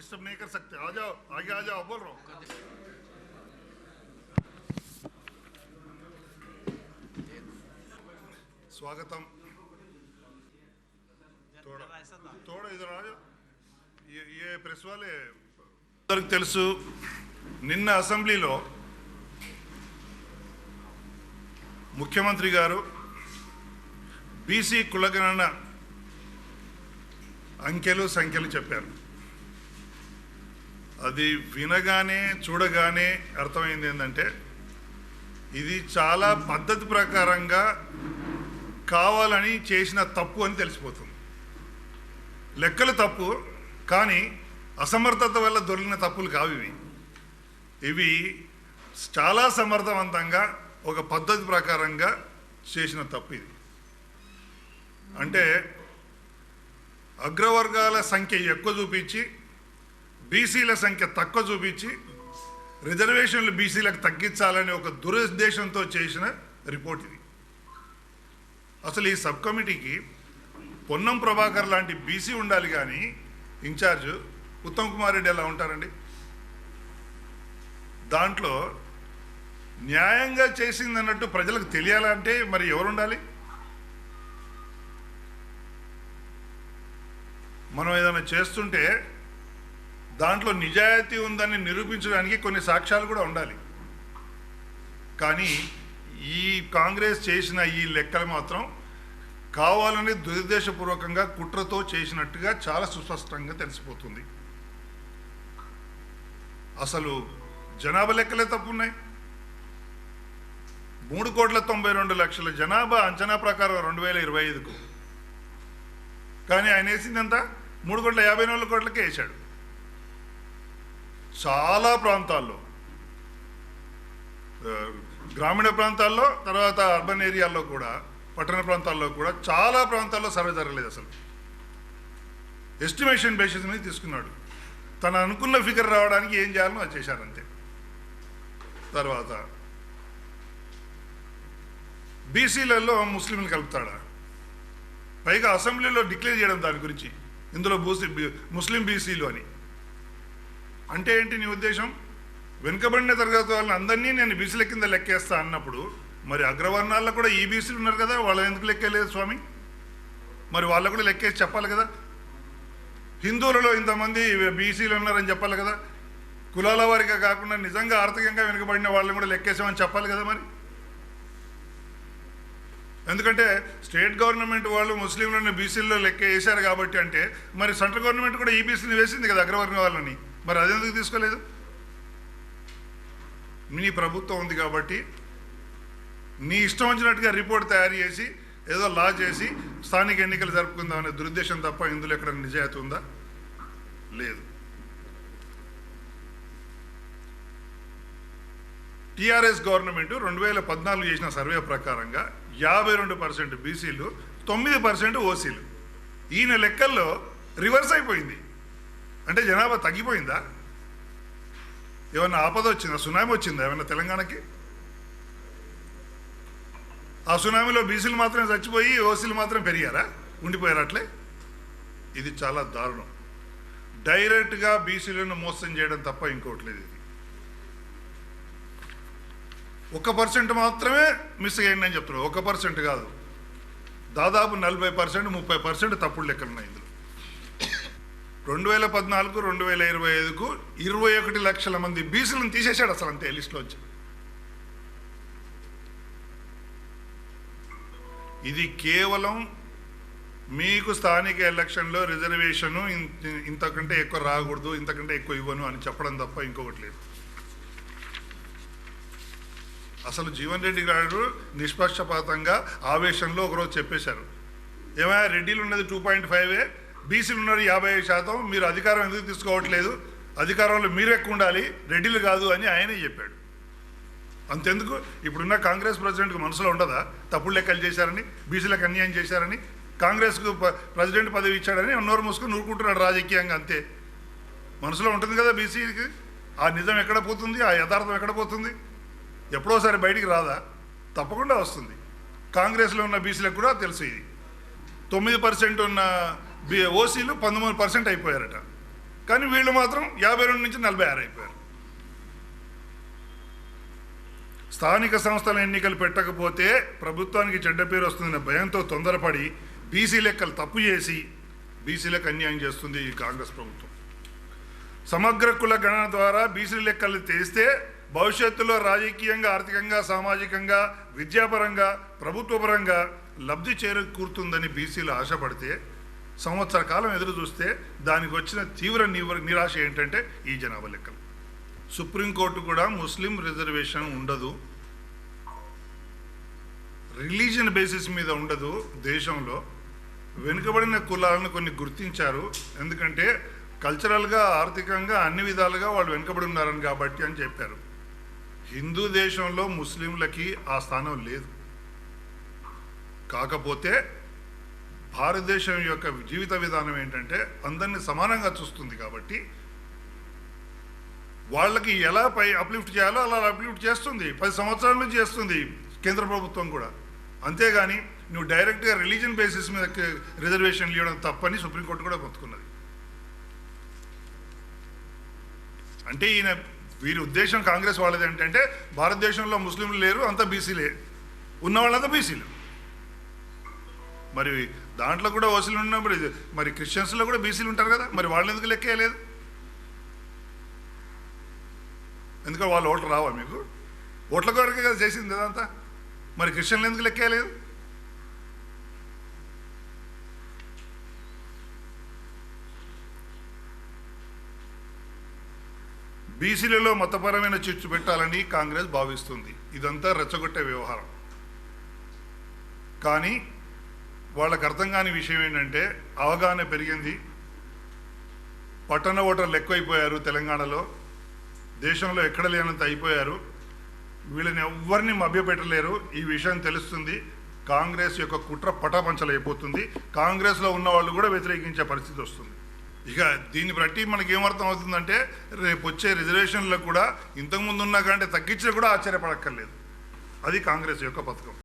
Disturb नहीं कर सकते आ जाओ आगे आ जाओ बोल रहा हूँ स्वागतम थोड़ा थोड़ा इधर आ जाओ ये ये ప్రెస్ వాళ్ళే అందరికి తెలుసు నిన్న అసెంబ్లీలో ముఖ్యమంత్రి గారు బీసీ కులగణన అంకెలు సంఖ్యలు చెప్పారు అది వినగానే చూడగానే అర్థమైంది ఏంటంటే ఇది చాలా పద్ధతి ప్రకారంగా కావాలని చేసిన తప్పు అని తెలిసిపోతుంది. లెక్కలు తప్పు కానీ అసమర్థత వల్ల దొరికిన తప్పులు కావు ఇవి. ఇవి చాలా సమర్థవంతంగా ఒక పద్ధతి ప్రకారంగా చేసిన తప్పు ఇది. అంటే అగ్రవర్గాల సంఖ్య ఎక్కువ చూపించి బీసీల సంఖ్య తక్కువ చూపించి రిజర్వేషన్లు బీసీలకు తగ్గించాలనే ఒక దురుద్దేశంతో చేసిన రిపోర్ట్ ఇది. అసలు ఈ సబ్ కమిటీకి పొన్నం ప్రభాకర్ లాంటి బీసీ ఉండాలి కానీ ఇన్ఛార్జ్ ఉత్తమ్ కుమార్ రెడ్డి ఎలా ఉంటారండి? దాంట్లో న్యాయంగా చేసింది అన్నట్టు ప్రజలకు తెలియాలంటే మరి ఎవరు ఉండాలి? మనం ఏదైనా చేస్తుంటే దాంట్లో నిజాయితీ ఉందని నిరూపించడానికి కొన్ని సాక్ష్యాలు కూడా ఉండాలి. కానీ ఈ కాంగ్రెస్ చేసిన ఈ లెక్కలు మాత్రం కావాలని దురుద్దేశపూర్వకంగా కుట్రతో చేసినట్టుగా చాలా సుస్పష్టంగా తెలిసిపోతుంది. అసలు జనాభా లెక్కలే తప్పున్నాయి. మూడు కోట్ల తొంభై రెండు లక్షల జనాభా అంచనా ప్రకారం రెండు వేల ఇరవై ఐదుకు. కానీ ఆయన వేసింది ఎంత? మూడు కోట్ల యాభై నాలుగు కోట్లకే వేశాడు. చాలా ప్రాంతాల్లో గ్రామీణ ప్రాంతాల్లో తర్వాత అర్బన్ ఏరియాల్లో కూడా పట్టణ ప్రాంతాల్లో కూడా చాలా ప్రాంతాల్లో సర్వే జరగలేదు అసలు. ఎస్టిమేషన్ బేసిస్ మీద తీసుకున్నాడు. తను అనుకున్న ఫిగర్ రావడానికి ఏం చేయాలో అది చేశారంతే తర్వాత బీసీలలో ముస్లింలు కలుపుతాడా? పైగా అసెంబ్లీలో డిక్లేర్ చేయడం దాని గురించి. ఇందులో బూసి ముస్లిం బీసీలు అని. అంటే ఏంటి నీ ఉద్దేశం? వెనుకబడిన తరగతి వాళ్ళని అందరినీ నేను బీసీల కింద లెక్కేస్తా అన్నప్పుడు మరి అగ్రవర్ణాల్లో కూడా ఈ బీసీలు ఉన్నారు కదా వాళ్ళు ఎందుకు లెక్కలేదు స్వామి? మరి వాళ్ళ కూడా లెక్కేసి చెప్పాలి కదా? హిందువులలో ఇంతమంది బీసీలు ఉన్నారని చెప్పాలి కదా? కులాల వారిగా కాకుండా నిజంగా ఆర్థికంగా వెనుకబడిన వాళ్ళని కూడా లెక్కేసామని చెప్పాలి కదా మరి? ఎందుకంటే స్టేట్ గవర్నమెంట్ వాళ్ళు ముస్లింలను బీసీల్లో లెక్క వేశారు కాబట్టి అంటే మరి సెంట్రల్ గవర్నమెంట్ కూడా ఈ బీసీని వేసింది కదా అగ్రవర్ణ వాళ్ళని? మరి అదెందుకు తీసుకోలేదు? మీ ప్రభుత్వం ఉంది కాబట్టి నీ ఇష్టం వచ్చినట్టుగా రిపోర్ట్ తయారు చేసి ఏదో లా చేసి స్థానిక ఎన్నికలు జరుపుకుందాం అనే దురుద్దేశం తప్ప ఇందులో ఎక్కడ నిజాయితీ ఉందా? లేదు. టీఆర్ఎస్ గవర్నమెంట్ రెండు వేల పద్నాలుగు చేసిన సర్వే ప్రకారంగా యాభై రెండు పర్సెంట్ బీసీలు తొమ్మిది పర్సెంట్ ఓసీలు. ఈయన లెక్కల్లో రివర్స్ అయిపోయింది. అంటే జనాభా తగ్గిపోయిందా? ఏమన్నా ఆపద వచ్చిందా? సునామీ వచ్చిందా ఏమన్నా తెలంగాణకి? ఆ సునామీలో బీసీలు మాత్రమే చచ్చిపోయి ఓసీలు మాత్రం పెరిగారా? ఉండిపోయారు అట్లే? ఇది చాలా దారుణం. డైరెక్ట్గా బీసీలను మోసం చేయడం తప్ప ఇంకోటి లేదు ఇది. ఒక పర్సెంట్ మాత్రమే మిస్ అయ్యిందని అని చెప్తున్నాడు ఒక పర్సెంట్ కాదు. దాదాపు నలభై పర్సెంట్ ముప్పై పర్సెంట్ తప్పుడు లెక్కలున్నాయి రెండు వేల పద్నాలుగు రెండు వేల ఇరవై ఐదుకు ఇరవై ఒకటి లక్షల మంది బీసీలను తీసేశాడు అసలు అంతే లిస్టులోంచి ఇది కేవలం మీకు స్థానిక ఎలక్షన్లో రిజర్వేషను ఇంతకంటే ఎక్కువ రాకూడదు ఇంతకంటే ఎక్కువ ఇవ్వను అని చెప్పడం తప్ప ఇంకొకటి లేదు. అసలు జీవన్ రెడ్డి గారు నిష్పక్షపాతంగా ఆవేశంలో ఒకరోజు చెప్పేశారు. ఏమైనా రెడ్డిలు ఉన్నది టూ పాయింట్ ఫైవే బీసీలు ఉన్నారు యాభై శాతం మీరు అధికారం ఎందుకు తీసుకోవట్లేదు? అధికారంలో మీరు ఎక్కువ ఉండాలి రెడ్డిలు కాదు అని ఆయనే చెప్పాడు. అంతెందుకు? ఇప్పుడున్న కాంగ్రెస్ ప్రెసిడెంట్కి మనసులో ఉండదా? తప్పుడు లెక్కలు చేశారని బీసీలకు అన్యాయం చేశారని కాంగ్రెస్కు ప్రెసిడెంట్ పదవి ఇచ్చాడని నోరు మూసుకొని నూరుకుంటున్నాడు రాజకీయంగా అంతే. మనసులో ఉంటుంది కదా బీసీకి ఆ నిజం ఎక్కడ పోతుంది? ఆ యథార్థం ఎక్కడ పోతుంది? ఎప్పుడోసారి బయటికి రాదా? తప్పకుండా వస్తుంది. కాంగ్రెస్లో ఉన్న బీసీలకు కూడా తెలుసు ఇది. తొమ్మిది పర్సెంట్ ఉన్న బి ఓసీలు పంతొమ్మిది పర్సెంట్ అయిపోయారట. కానీ వీళ్ళు మాత్రం యాభై రెండు నుంచి నలభై ఆరు అయిపోయారు. స్థానిక సంస్థల ఎన్నికలు పెట్టకపోతే ప్రభుత్వానికి చెడ్డ పేరు వస్తుందనే భయంతో తొందరపడి బీసీ లెక్కలు తప్పు చేసి బీసీలకు అన్యాయం చేస్తుంది ఈ కాంగ్రెస్ ప్రభుత్వం. సమగ్ర కుల గణన ద్వారా బీసీ లెక్కలు తెస్తే భవిష్యత్తులో రాజకీయంగా ఆర్థికంగా సామాజికంగా విద్యాపరంగా ప్రభుత్వపరంగా లబ్ధి చేరకూరుతుందని బీసీలు ఆశపడితే సంవత్సర కాలం ఎదురు చూస్తే దానికి వచ్చిన తీవ్ర నిరాశ ఏంటంటే ఈ జనాభా లెక్కలు. సుప్రీంకోర్టు కూడా ముస్లిం రిజర్వేషన్ ఉండదు. రిలీజియన్ బేసిస్ మీద ఉండదు దేశంలో. వెనుకబడిన కులాలను కొన్ని గుర్తించారు. ఎందుకంటే కల్చరల్గా ఆర్థికంగా అన్ని విధాలుగా వాళ్ళు వెనుకబడి ఉన్నారని కాబట్టి అని చెప్పారు. హిందూ దేశంలో ముస్లింలకి ఆ స్థానం లేదు. కాకపోతే భారతదేశం యొక్క జీవిత విధానం ఏంటంటే అందరినీ సమానంగా చూస్తుంది కాబట్టి వాళ్ళకి ఎలా పై అప్లిఫ్ట్ చేయాలో అలా అప్లిఫ్ట్ చేస్తుంది. పది సంవత్సరాల నుంచి చేస్తుంది కేంద్ర ప్రభుత్వం కూడా. అంతేగాని నువ్వు డైరెక్ట్గా రిలీజన్ బేసిస్ మీద రిజర్వేషన్లు ఇవ్వడం తప్పని సుప్రీంకోర్టు కూడా పొత్తుకున్నది అంటే ఈయన వీరి ఉద్దేశం కాంగ్రెస్ వాళ్ళది ఏంటంటే భారతదేశంలో ముస్లింలు లేరు అంతా బీసీలే. ఉన్న వాళ్ళంతా బీసీలు. మరి దాంట్లో కూడా ఓసీలు ఉన్నప్పుడు మరి క్రిస్టియన్స్లో కూడా బీసీలు ఉంటారు కదా మరి వాళ్ళు ఎందుకు లెక్కేయలేదు? ఎందుకంటే వాళ్ళు ఓట్లు రావా మీకు? ఓట్ల కొరకే కదా చేసింది అదంతా మరి క్రిస్టియన్లు ఎందుకు లెక్కేయలేదు? బీసీలలో మతపరమైన చిచ్చు పెట్టాలని కాంగ్రెస్ భావిస్తుంది. ఇదంతా రెచ్చగొట్టే వ్యవహారం. కానీ వాళ్ళకి అర్థం కాని విషయం ఏంటంటే అవగాహన పెరిగింది. పట్టణ ఓటర్లు ఎక్కువైపోయారు తెలంగాణలో. దేశంలో ఎక్కడ లేనంత అయిపోయారు. వీళ్ళని ఎవ్వరిని మభ్యపెట్టలేరు. ఈ విషయం తెలుస్తుంది. కాంగ్రెస్ యొక్క కుట్ర పటాపంచలైపోతుంది. కాంగ్రెస్లో ఉన్న వాళ్ళు కూడా వ్యతిరేకించే పరిస్థితి వస్తుంది. ఇక దీన్ని బట్టి మనకి ఏమర్థం అవుతుందంటే రేపు వచ్చే రిజర్వేషన్లకు కూడా ఇంతకుముందు ఉన్నా కంటే తగ్గించినా కూడా ఆశ్చర్యపడక్కర్లేదు. అది కాంగ్రెస్ యొక్క పథకం.